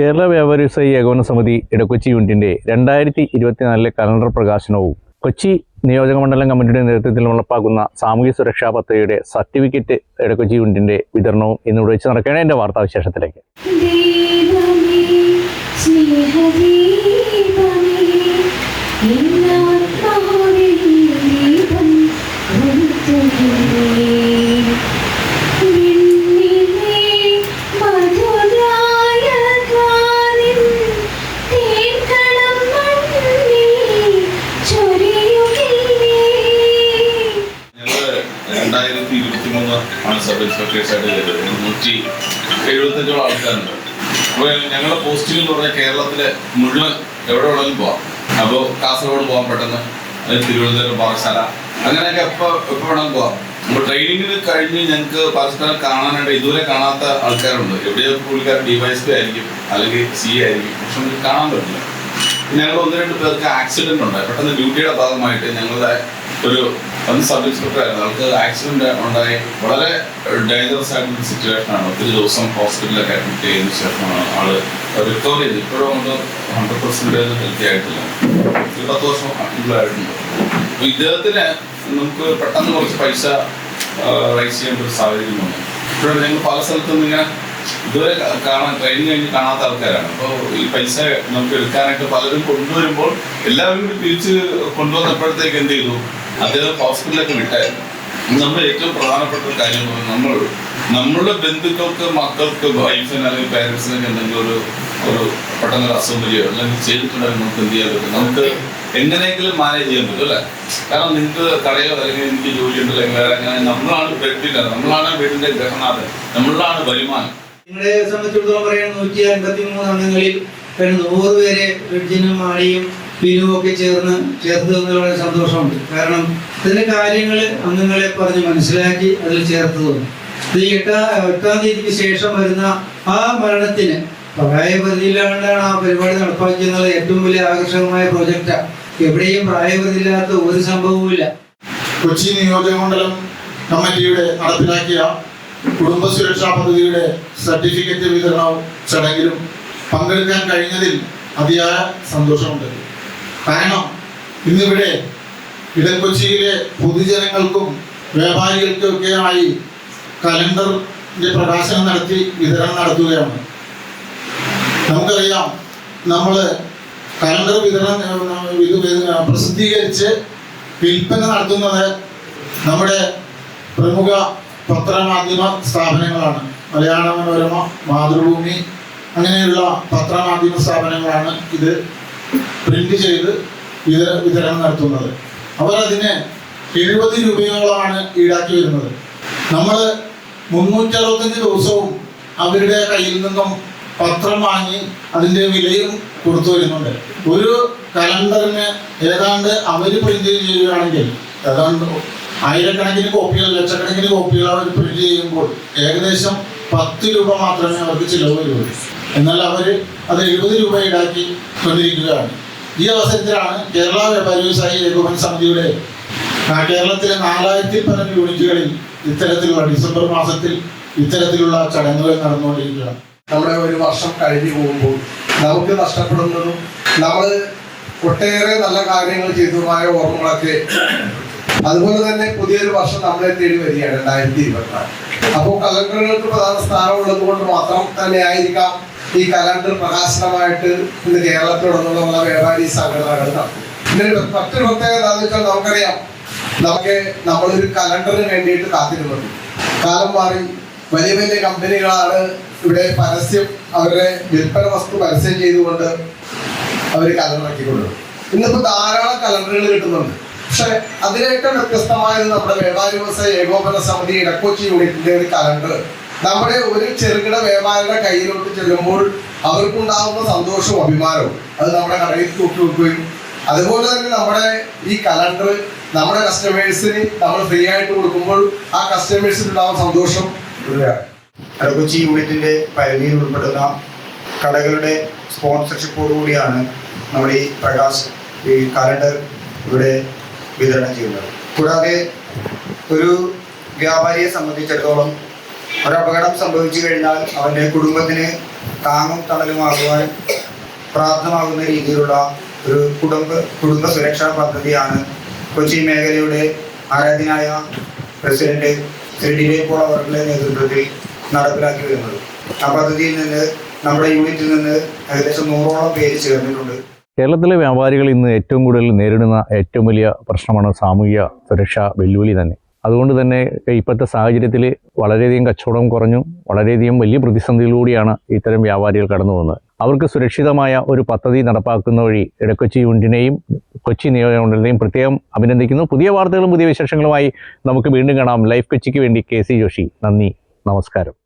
കേരള വ്യാപാരി ഏകോപന സമിതി ഇടക്കൊച്ചി യൂണിറ്റിന്റെ രണ്ടായിരത്തി ഇരുപത്തിനാലിലെ കലണ്ടർ പ്രകാശനവും കൊച്ചി നിയോജക മണ്ഡലം കമ്മിറ്റിയുടെ നേതൃത്വത്തിൽ ഉറപ്പാക്കുന്ന സാമൂഹ്യ സുരക്ഷാ പദ്ധതിയുടെ സർട്ടിഫിക്കറ്റ് ഇടക്കൊച്ചി യൂണിറ്റിന്റെ വിതരണവും ഇന്ന് ഇവിടെ വെച്ച് നടക്കുകയാണ്. വാർത്താവിശേഷത്തിലേക്ക്. രണ്ടായിരത്തി ഇരുപത്തി മൂന്ന് ആണ് സബ് ഇൻസ്പെക്ടേഴ്സ് ആയിട്ട് ചെയ്തത് നൂറ്റി എഴുപത്തഞ്ചോളം ആൾക്കാരുണ്ട്. അപ്പോൾ ഞങ്ങളുടെ പോസ്റ്റിംഗ് എന്ന് പറഞ്ഞാൽ കേരളത്തിലെ മുഴുവൻ എവിടെ വേണമെങ്കിലും പോവാം. അപ്പോൾ കാസർഗോഡ് പോകാൻ പെട്ടെന്ന്. അല്ലെങ്കിൽ തിരുവനന്തപുരം പാറശാല അങ്ങനെയൊക്കെ എപ്പോൾ എപ്പോൾ വേണമെങ്കിലും പോവാം. അപ്പോൾ ട്രെയിനിങ്ങിന് കഴിഞ്ഞ് ഞങ്ങൾക്ക് പരസ്പരം കാണാനായിട്ട് ഇതുവരെ കാണാത്ത ആൾക്കാരുണ്ട്. എവിടെയൊക്കെ പുള്ളിക്കാർ ഡിവൈസ് ആയിരിക്കും അല്ലെങ്കിൽ സി ആയിരിക്കും. പക്ഷെ നമുക്ക് കാണാൻ പറ്റില്ല. ഞങ്ങൾ ഒന്ന് രണ്ട് പേർക്ക് ആക്സിഡന്റ് ഉണ്ടായി. പെട്ടെന്ന് ഡ്യൂട്ടിയുടെ ഭാഗമായിട്ട് ഞങ്ങളുടെ ഒരു അന്ന് സബ് ഇൻസ്പെക്ടർ ആയിരുന്നു ആക്സിഡന്റ് ഉണ്ടായി. വളരെ ഡേഞ്ചറസ് ആയിട്ടുള്ള സിറ്റുവേഷൻ ആണ്. ഒത്തിരി ദിവസം ഹോസ്പിറ്റലിലൊക്കെ അഡ്മിറ്റ് ചെയ്തതിനു ശേഷമാണ് ആൾ റിക്കവർ ചെയ്ത് ഇപ്പോഴും കൊണ്ട് ഹൺഡ്രഡ് പെർസെന്റേജ് ഹെൽത്തി ആയിട്ടില്ല. ഒരു പത്ത് വർഷം ആക്റ്റീവ് ആയിട്ടുണ്ട് അപ്പൊ ഇദ്ദേഹത്തിന് നമുക്ക് പെട്ടെന്ന് കുറച്ച് പൈസ റൈസ് ചെയ്യേണ്ട ഒരു സാഹചര്യം വന്നു. ഇപ്പോഴും ഞങ്ങൾ പല സ്ഥലത്തും ഇങ്ങനെ ഇതുവരെ കാണാൻ ട്രെയിനിങ് കഴിഞ്ഞ് കാണാത്ത ആൾക്കാരാണ്. അപ്പോൾ ഈ പൈസ നമുക്ക് എടുക്കാനായിട്ട് പലരും കൊണ്ടുവരുമ്പോൾ എല്ലാവരും കൂടി തിരിച്ച് കൊണ്ടുവന്നപ്പോഴത്തേക്ക് എന്ത് ചെയ്തു? അദ്ദേഹം ഹോസ്പിറ്റലിലേക്ക് വിട്ടായിരുന്നു. നമ്മൾ ഏറ്റവും പ്രധാനപ്പെട്ട ഒരു കാര്യം നമ്മൾ നമ്മളുടെ ബന്ധുക്കൾക്ക് മക്കൾക്ക് വൈഫിന് അല്ലെങ്കിൽ പേരൻസിനൊക്കെ എന്തെങ്കിലും ഒരു ഒരു പെട്ടെന്ന് ഒരു അസുഖം വരികയോ അല്ലെങ്കിൽ ചെയ്തിട്ടുണ്ടെങ്കിൽ നമുക്ക് എന്ത് ചെയ്യാൻ പറ്റും? നമുക്ക് എങ്ങനെയെങ്കിലും മാനേജ് ചെയ്യാൻ പറ്റും അല്ലേ? കാരണം നിങ്ങൾക്ക് കടയോ അല്ലെങ്കിൽ എനിക്ക് ജോലി ഉണ്ട് അല്ലെങ്കിൽ വേറെ അങ്ങനെ നമ്മളാണ് ബ്രെഡിനർ നമ്മളാണ് വീടിന്റെ ഗ്രഹനാഥൻ നമ്മളാണ് വരുമാനം. നിങ്ങളെ സംബന്ധിച്ചിടത്തോളം പറയാൻ നൂറ്റി അൻപത്തി മൂന്ന് അംഗങ്ങളിൽ നൂറ് പേരെ ഫ്രിഡ്ജിനും മാടിയും പിന്നും ഒക്കെ ചേർന്ന് ചേർത്ത് വളരെ സന്തോഷമുണ്ട്. കാരണം ഇതിന്റെ കാര്യങ്ങൾ അംഗങ്ങളെ പറഞ്ഞ് മനസ്സിലാക്കി അതിൽ ചേർത്ത് തന്നു. ഇത് എട്ടാം എട്ടാം തീയതിക്ക് ശേഷം വരുന്ന ആ മരണത്തിന് പ്രായപരിധിയിലാണ്ടാണ് ആ പരിപാടി നടപ്പാക്കിയെന്നുള്ള ഏറ്റവും വലിയ ആകർഷകമായ പ്രോജക്റ്റാണ് എവിടെയും പ്രായപരിധിയില്ലാത്ത ഒരു സംഭവവുമില്ല. കൊച്ചി നിയോജക മണ്ഡലം കമ്മിറ്റിയുടെ നടപ്പിലാക്കിയ കുടുംബ സുരക്ഷാ പദ്ധതിയുടെ സർട്ടിഫിക്കറ്റ് വിതരണവും ചടങ്ങിലും പങ്കെടുക്കാൻ കഴിഞ്ഞതിൽ അതിയായ സന്തോഷമുണ്ട്. കാരണം ഇന്നിവിടെ ഇടംകൊച്ചിയിലെ പൊതുജനങ്ങൾക്കും വ്യാപാരികൾക്കൊക്കെയായി കലണ്ടറിന്റെ പ്രകാശനം നടത്തി വിതരണം നടത്തുകയാണ്. നമുക്കറിയാം നമ്മൾ കലണ്ടർ വിതരണം പ്രസിദ്ധീകരിച്ച് വിൽപ്പന നടത്തുന്നത് നമ്മുടെ പ്രമുഖ പത്രമാധ്യമ സ്ഥാപനങ്ങളാണ്. മലയാള മനോരമ മാതൃഭൂമി അങ്ങനെയുള്ള പത്രമാധ്യമ സ്ഥാപനങ്ങളാണ് ഇത് പ്രിന്റ് ചെയ്ത് വിതര വിതരണം നടത്തുന്നത്. അവർ അതിന് എഴുപത് രൂപയോളമാണ് ഈടാക്കി വരുന്നത്. നമ്മൾ മുന്നൂറ്ററുപത്തഞ്ച് ദിവസവും അവരുടെ കയ്യിൽ നിന്നും പത്രം വാങ്ങി അതിന്റെ വിലയും കൊടുത്തു വരുന്നുണ്ട്. ഒരു കലണ്ടറിന് ഏതാണ്ട് അവർ പ്രിന്റ് ചെയ്യുകയാണെങ്കിൽ ഏതാണ്ട് ആയിരക്കണക്കിന് കോപ്പികൾ ലക്ഷക്കണക്കിന് കോപ്പികൾ അവർ പ്രിന്റ് ചെയ്യുമ്പോൾ ഏകദേശം പത്ത് രൂപ മാത്രമേ അവർക്ക് ചിലവ് വരുള്ളൂ എന്നാൽ അവർ അത് എഴുപത് രൂപ ഈടാക്കി കൊണ്ടിരിക്കുകയാണ്. ഈ അവസരത്തിലാണ് കേരള വ്യാപാരി വ്യവസായി ഏകോപന സമിതിയുടെ കേരളത്തിലെ നാലായിരത്തി പതിനഞ്ച് യൂണിറ്റുകളിൽ ഇത്തരത്തിലുള്ള ഡിസംബർ മാസത്തിൽ ഇത്തരത്തിലുള്ള ചടങ്ങുകൾ നടന്നുകൊണ്ടിരിക്കുകയാണ്. നമ്മുടെ ഒരു വർഷം കഴിഞ്ഞു പോകുമ്പോൾ നമുക്ക് നഷ്ടപ്പെടുന്നതും നമ്മൾ ഒട്ടേറെ നല്ല കാര്യങ്ങൾ ചെയ്തതുമായ ഓർമ്മകളൊക്കെ അതുപോലെ തന്നെ പുതിയൊരു വർഷം നമ്മളെ തേടി വരികയാണ് രണ്ടായിരത്തി ഇരുപത്തിനാല്. അപ്പോൾ കലണ്ടറുകൾക്ക് പ്രധാന സ്ഥാനമുള്ളത് കൊണ്ട് മാത്രം തന്നെ ആയിരിക്കാം ഈ കലണ്ടർ പ്രകാശനമായിട്ട് ഇന്ന് കേരളത്തിലുടനീളമുള്ള വ്യാപാരി സംഘടനകൾ നടത്തും. ഇതിന് മറ്റൊരു പ്രത്യേകത വെച്ചാൽ നമുക്കറിയാം. നമുക്ക് നമ്മളൊരു കലണ്ടറിന് വേണ്ടിയിട്ട് കാത്തിരുന്നത്. കാലം മാറി വലിയ വലിയ കമ്പനികളാണ് ഇവിടെ പരസ്യം അവരുടെ വിൽപ്പന വസ്തു പരസ്യം ചെയ്തുകൊണ്ട് അവർ കലണ്ടറാക്കിക്കൊണ്ടത് ഇന്നിപ്പോ ധാരാളം കലണ്ടറുകൾ കിട്ടുന്നുണ്ട്. പക്ഷെ അതിനേറ്റവും വ്യത്യസ്തമായത് നമ്മുടെ വ്യാപാരി വ്യവസായ ഏകോപന സമിതി ഇടക്കൊച്ചി യൂണിറ്റിന്റെ ഒരു കലണ്ടർ നമ്മുടെ ഒരു ചെറുകിട വ്യാപാരിയുടെ കയ്യിലോട്ട് ചെല്ലുമ്പോൾ അവർക്കുണ്ടാകുന്ന സന്തോഷവും അഭിമാനവും. അത് നമ്മുടെ കടയിൽ തൂക്കി വെക്കുകയും അതുപോലെ തന്നെ നമ്മുടെ ഈ കലണ്ടർ നമ്മുടെ കസ്റ്റമേഴ്സിന് നമ്മൾ ഫ്രീ ആയിട്ട് കൊടുക്കുമ്പോൾ ആ കസ്റ്റമേഴ്സിന് ഉണ്ടാകുന്ന സന്തോഷം കൊച്ചി യൂണിറ്റിന്റെ പരിധിയിൽ ഉൾപ്പെടുന്ന കടകളുടെ സ്പോൺസർഷിപ്പോടു കൂടിയാണ് നമ്മുടെ ഈ പ്രകാശ് ഈ കലണ്ടർ ഇവിടെ വിതരണം ചെയ്യുന്നത്. കൂടാതെ ഒരു വ്യാപാരിയെ സംബന്ധിച്ചിടത്തോളം ഒരു അപകടം സംഭവിച്ചു കഴിഞ്ഞാൽ അവന്റെ കുടുംബത്തിന് താങ്ങും തണലുമാകുവാൻ പ്രാപ്തമാകുന്ന രീതിയിലുള്ള ഒരു കുടുംബ കുടുംബ സുരക്ഷാ പദ്ധതിയാണ് കൊച്ചി മേഖലയുടെ ആരാധ്യനായ പ്രസിഡന്റ് ശ്രീ ഡിലേ പോൾ അവരുടെ നേതൃത്വത്തിൽ നടപ്പിലാക്കി വരുന്നത്. ആ പദ്ധതിയിൽ നിന്ന് നമ്മുടെ യൂണിറ്റിൽ നിന്ന് ഏകദേശം നൂറോളം പേര് ചേർന്നിട്ടുണ്ട്. കേരളത്തിലെ വ്യാപാരികൾ ഇന്ന് ഏറ്റവും കൂടുതൽ നേരിടുന്ന ഏറ്റവും വലിയ പ്രശ്നമാണ് സാമൂഹിക സുരക്ഷാ വെല്ലുവിളി തന്നെ. അതുകൊണ്ട് തന്നെ ഇപ്പോഴത്തെ സാഹചര്യത്തിൽ വളരെയധികം കച്ചവടം കുറഞ്ഞു വളരെയധികം വലിയ പ്രതിസന്ധിയിലൂടെയാണ് ഇത്തരം വ്യാപാരികൾ കടന്നു പോകുന്നത്. അവർക്ക് സുരക്ഷിതമായ ഒരു പദ്ധതി നടപ്പാക്കുന്ന വഴി ഇടക്കൊച്ചി യൂണിറ്റിനെയും കൊച്ചി നിയോജകമണ്ഡലത്തെയും പ്രത്യേകം അഭിനന്ദിക്കുന്നു. പുതിയ വാർത്തകളും പുതിയ വിശേഷങ്ങളുമായി നമുക്ക് വീണ്ടും കാണാം. ലൈഫ് കൊച്ചിക്ക് വേണ്ടി കെ സി ജോഷി. നന്ദി. നമസ്കാരം.